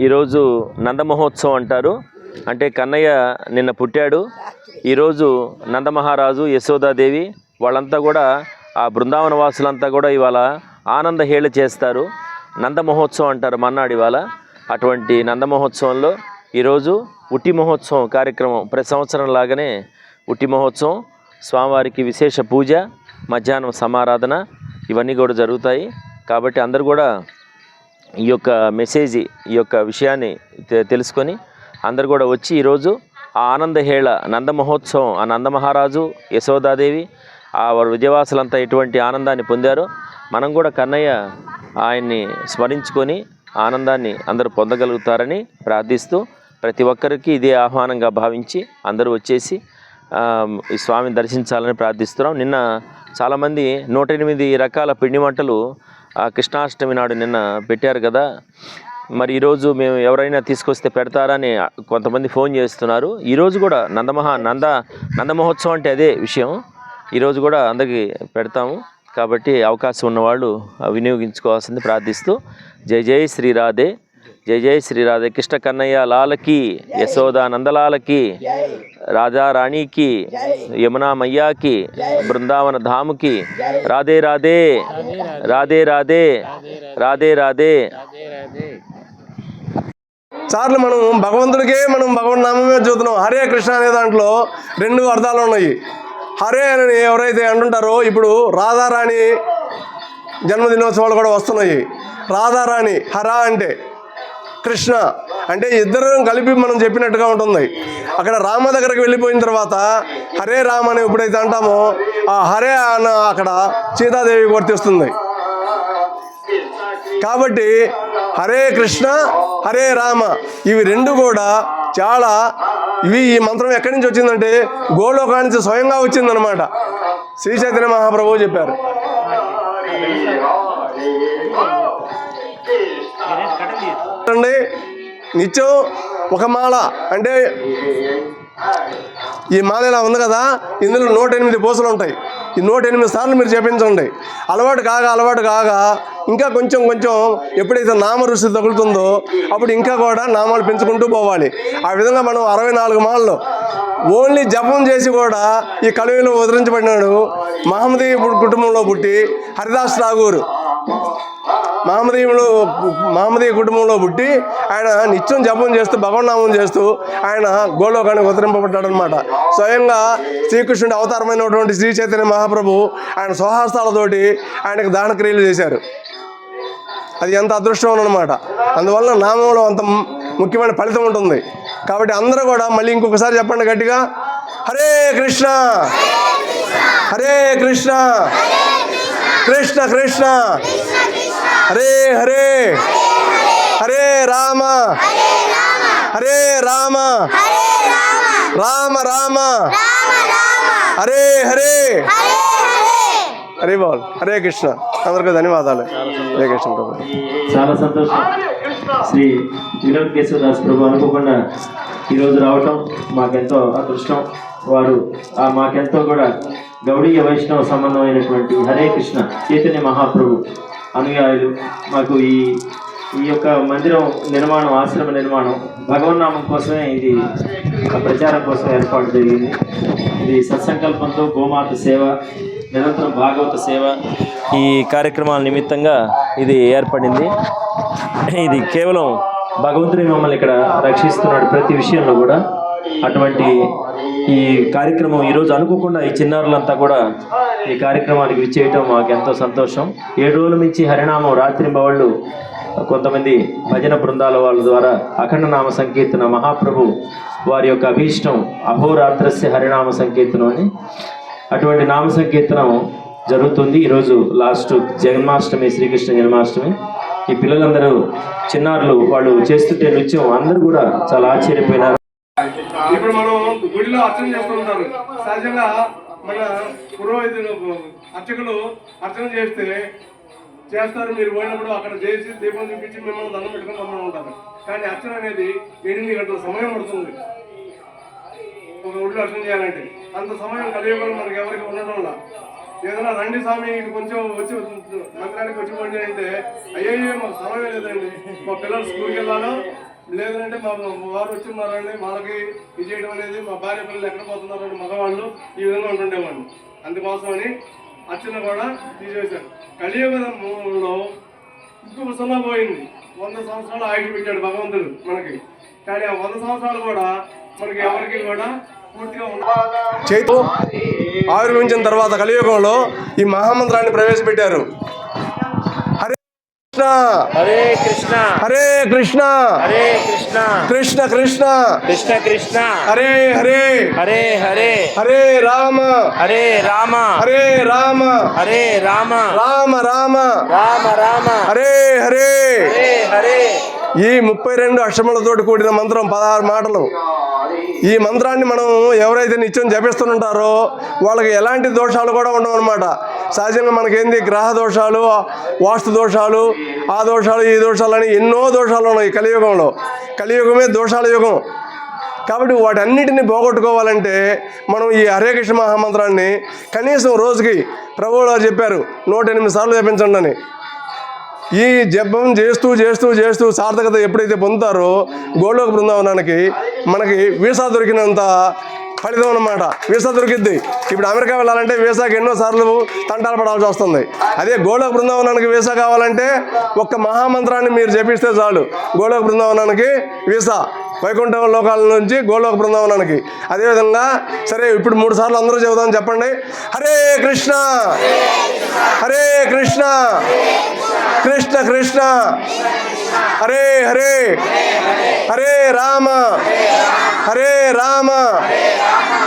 ఈరోజు నందమహోత్సవం అంటారు. అంటే కన్నయ్య నిన్న పుట్టాడు. ఈరోజు నందమహారాజు యశోదాదేవి వాళ్ళంతా కూడా ఆ బృందావన వాసులంతా కూడా ఇవాళ ఆనంద హేళ చేస్తారు. నందమహోత్సవం అంటారు మన్నాడు ఇవాళ. అటువంటి నందమహోత్సవంలో ఈరోజు ఉట్టి మహోత్సవం కార్యక్రమం ప్రతి సంవత్సరం లాగానే ఉట్టి మహోత్సవం స్వామివారికి విశేష పూజ మధ్యాహ్నం సమారాధన ఇవన్నీ కూడా జరుగుతాయి. కాబట్టి అందరూ కూడా ఈ యొక్క మెసేజ్ ఈ యొక్క విషయాన్ని తె- తెలుసుకొని అందరు కూడా వచ్చి ఈరోజు ఆ ఆనందహేళ నందమహోత్సవం ఆ నందమహారాజు యశోదాదేవి ఆ వారి విజయవాసులంతా ఎటువంటి ఆనందాన్ని పొందారో. మనం కూడా కన్నయ్య ఆయన్ని స్మరించుకొని ఆనందాన్ని అందరూ పొందగలుగుతారని ప్రార్థిస్తూ ప్రతి ఒక్కరికి ఇదే ఆహ్వానంగా భావించి అందరూ వచ్చేసి ఈ స్వామిని దర్శించాలని ప్రార్థిస్తున్నాం. నిన్న చాలామంది నూట ఎనిమిది రకాల పిండి వంటలు ఆ కృష్ణాష్టమి నాడు నిన్న పెట్టారు కదా. మరి ఈరోజు మేము ఎవరైనా తీసుకొస్తే పెడతారని కొంతమంది ఫోన్ చేస్తున్నారు. ఈరోజు కూడా నందమహా నంద నందమహోత్సవం అంటే అదే విషయం. ఈరోజు కూడా అందరికీ పెడతాము. కాబట్టి అవకాశం ఉన్నవాళ్ళు వినియోగించుకోవాల్సింది ప్రార్థిస్తూ జై జై శ్రీరాధే జై జై శ్రీరాధే కృష్ణ కన్నయ్య లాలకి యశోద నందలాలకి రాజా రాణికి యమునా మయ్యాకి బృందావన ధాముకి రాధే రాధే రాధే రాధే రాధే రాధే. సార్లు మనం భగవంతుడికే మనం భగవన్ నామమే చూస్తున్నాం. హరే కృష్ణ అనే దాంట్లో రెండు అర్థాలు ఉన్నాయి. హరే అని ఎవరైతే అంటుంటారో ఇప్పుడు రాధారాణి జన్మదినోత్సవాలు కూడా వస్తున్నాయి. రాధారాణి హర అంటే కృష్ణ. అంటే ఇద్దరం కలిపి మనం చెప్పినట్టుగా ఉంటుంది. అక్కడ రామ దగ్గరికి వెళ్ళిపోయిన తర్వాత హరే రామ అని ఎప్పుడైతే అంటామో ఆ హరే అన్న అక్కడ సీతాదేవి వర్తిస్తుంది కాబట్టి హరే కృష్ణ హరే రామ ఇవి రెండు కూడా చాలా ఇవి ఈ మంత్రం ఎక్కడి నుంచి వచ్చిందంటే గోలోకానికి స్వయంగా వచ్చిందనమాట శ్రీ చైతన్య మహాప్రభువు చెప్పారు. నిత్యం ఒక మాల. అంటే ఈ మాల ఇలా ఉంది కదా ఇందులో నూట ఎనిమిది పూసలు ఉంటాయి. ఈ నూట ఎనిమిది సార్లు మీరు చేపించండి అలవాటు కాగా అలవాటు కాగా ఇంకా కొంచెం కొంచెం ఎప్పుడైతే నామ రుచి తగులుతుందో అప్పుడు ఇంకా కూడా నామాలు పెంచుకుంటూ పోవాలి. ఆ విధంగా మనం అరవై నాలుగు మాలలు ఓన్లీ జపం చేసి కూడా ఈ కలువలో ఉదరించబడినాడు మహమ్మదీ కుటుంబంలో పుట్టి హరిదాస్ ఠాగూర్. మహమ్మదీయులు మహమ్మదీయ కుటుంబంలో పుట్టి ఆయన నిత్యం జపం చేస్తూ భగవన్నామం చేస్తూ ఆయన గోలోకానికి ఉత్తరింపబడ్డాడు అనమాట స్వయంగా శ్రీకృష్ణుడి అవతారమైనటువంటి శ్రీ చైతన్య మహాప్రభు ఆయన స్వహస్తాలతోటి ఆయనకు దాన క్రియలు చేశారు. అది ఎంత అదృష్టం అనమాట అందువల్ల నామంలో అంత ముఖ్యమైన ఫలితం ఉంటుంది. కాబట్టి అందరూ కూడా మళ్ళీ ఇంకొకసారి చెప్పండి గట్టిగా. హరే కృష్ణ! హరే కృష్ణ! కృష్ణ కృష్ణ! హరే హరే. హరే రామ. హరే రామ. రామ. రామ. హరే హరే. హరే బాల్. హరే కృష్ణ. అందరికీ ధన్యవాదాలు. హరే కృష్ణ ప్రభు. చాలా సంతోషం. శ్రీ వినోద్ కేశవదాస్ ప్రభు అనుకోకుండా ఈరోజు రావటం మాకెంతో అదృష్టం. వారు ఆ మాకెంతో కూడా గౌడీయ వైష్ణవ సంబంధమైనటువంటి హరే కృష్ణ చైతన్య మహాప్రభు. అనుయాయులు. మాకు ఈ ఈ యొక్క మందిరం నిర్మాణం ఆశ్రమ నిర్మాణం భగవన్నామం కోసమే ఇది ప్రచారం కోసం ఏర్పాటు జరిగింది. ఇది సత్సంకల్పంతో గోమాత సేవ నిరంతరం భాగవత సేవ. ఈ కార్యక్రమాల నిమిత్తంగా ఇది ఏర్పడింది. ఇది కేవలం భగవంతుని మమ్మల్ని ఇక్కడ రక్షిస్తున్నాడు ప్రతి విషయంలో కూడా. అటువంటి ఈ కార్యక్రమం ఈరోజు అనుకోకుండా ఈ చిన్నారులంతా కూడా ఈ కార్యక్రమానికి విచ్చేయటం మాకు ఎంతో సంతోషం. ఏడు రోజుల నుంచి హరినామం రాత్రింబవళ్ళు కొంతమంది భజన బృందాల వాళ్ళ ద్వారా అఖండ నామ సంకీర్తన మహాప్రభు వారి యొక్క అభీష్టం అహోరాత్రస్య హరినామ సంకీర్తనం అని. అటువంటి నామ సంకీర్తనం జరుగుతుంది ఈరోజు లాస్ట్ జన్మాష్టమి శ్రీకృష్ణ జన్మాష్టమి. ఈ పిల్లలందరూ చిన్నారులు వాళ్ళు చేస్తుంటే నృత్యం అందరూ కూడా చాలా ఆశ్చర్యపోయినారు. ఇప్పుడు మనం గుడిలో అర్చన చేస్తుంటారు సహజంగా మన పురోహితులు అర్చకులు అర్చన చేస్తే చేస్తారు. మీరు పోయినప్పుడు అక్కడ చేసి దీపం చూపించి మిమ్మల్ని దండం పెట్టుకుని రమ్మని ఉంటారు. కానీ అర్చన అనేది ఎనిమిది గంటల సమయం పడుతుంది. ఒక గుడిలో అర్చన చేయాలంటే అంత సమయం కలియుగంలో మనకి ఎవరికి ఉండడం వల్ల. ఏదైనా రండి స్వామి ఇటు కొంచెం వచ్చి మందిరానికి వచ్చి పోండి అంటే అయ్యయ్యో మాకు సమయం లేదండి. మా పిల్లలు స్కూల్కి వెళ్ళాలో? లేదంటే మా వారు వచ్చి మారండి వాళ్ళకి ఇది చేయడం అనేది మా భార్య పిల్లలు ఎక్కడ పోతున్నారని మగవాళ్ళు ఈ విధంగా ఉంటుండేవాళ్ళు. అందుకోసమని అర్చన కూడా తీసేశారు. కలియుగంలో ఇంకొక సున్నా పోయింది. వంద సంవత్సరాలు ఆయుష్ పెట్టాడు భగవంతుడు మనకి. కానీ ఆ వంద సంవత్సరాలు కూడా మనకి ఎవరికి కూడా పూర్తిగా చైతు ఆవిర్భవించిన తర్వాత కలియుగంలో ఈ మహామంత్రాన్ని ప్రవేశపెట్టారు. కృష్ణ. హరే కృష్ణ. హరే కృష్ణ. హరే కృష్ణ. కృష్ణ కృష్ణ. కృష్ణ కృష్ణ. హరే హరే. హరే హరే. హరే రామ. హరే రామ. హరే రామ. హరే రామ. రామ రామ. రామ రామ. హరే హరే. హరే హరే. ఈ ముప్పై రెండు అక్షములతోటి కూడిన మంత్రం పదహారు మాటలు. ఈ మంత్రాన్ని మనం ఎవరైతే నిత్యం జపిస్తుంటారో వాళ్ళకి ఎలాంటి దోషాలు కూడా ఉండవు అనమాట సహజంగా మనకేంది? గ్రహ దోషాలు వాస్తు దోషాలు ఆ దోషాలు ఈ దోషాలు అని ఎన్నో దోషాలు ఉన్నాయి కలియుగంలో. కలియుగమే దోషాల యుగం. కాబట్టి వాటన్నిటిని పోగొట్టుకోవాలంటే మనం ఈ హరే కృష్ణ మహామంత్రాన్ని కనీసం రోజుకి ప్రభువు గారు చెప్పారు నూట ఎనిమిది సార్లు జపించండి అని ఈ జపం చేస్తూ చేస్తూ చేస్తూ సార్థకత ఎప్పుడైతే పొందుతారో గోలోక బృందావనానికి మనకి వీసా దొరికినంత ఫలితం అన్నమాట వీసా దొరికిద్ది. ఇప్పుడు అమెరికా వెళ్ళాలంటే వీసాకి ఎన్నో సార్లు తంటాలు పడాల్సి వస్తుంది. అదే గోలోక బృందావనానికి వీసా కావాలంటే ఒక్క మహామంత్రాన్ని మీరు జపిస్తే చాలు. గోలోక బృందావనానికి వీసా. వైకుంఠ లోకాల నుంచి గోలోక బృందావనానికి. అదేవిధంగా సరే ఇప్పుడు మూడు సార్లు అందరూ చెబుదామని చెప్పండి. హరే కృష్ణ! హరే కృష్ణ! కృష్ణ కృష్ణ! హరే హరే! హరే రామ! హరే రామ!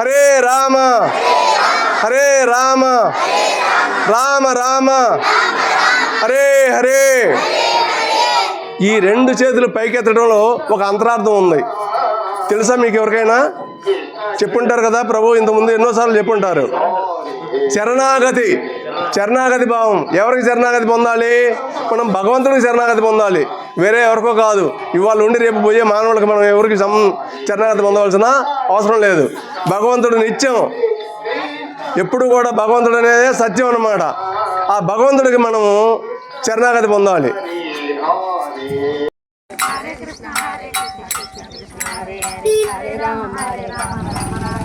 హరే రామ హరే రామ రామ రామ హరే హరే. ఈ రెండు చేతులు పైకెత్తడంలో ఒక అంతరార్థం ఉంది. తెలుసా మీకు ఎవరికైనా? చెప్పుంటారు కదా ప్రభు ఇంతకుముందు ఎన్నోసార్లు చెప్పుంటారు. శరణాగతి శరణాగతి భావం. ఎవరికి శరణాగతి పొందాలి? మనం భగవంతునికి శరణాగతి పొందాలి. వేరే ఎవరికో కాదు. ఇవాళ ఉండి రేపు పోయే మానవులకు మనం ఎవరికి సం చరణాగతి పొందవలసిన అవసరం లేదు. భగవంతుడు నిత్యం ఎప్పుడు కూడా భగవంతుడు అనేది సత్యం అన్నమాట. ఆ భగవంతుడికి మనము చరణాగతి పొందాలి. Hare Krishna, Hare Krishna, Krishna Krishna, Hare Hare, Hare Rama, Hare Rama, Rama Rama.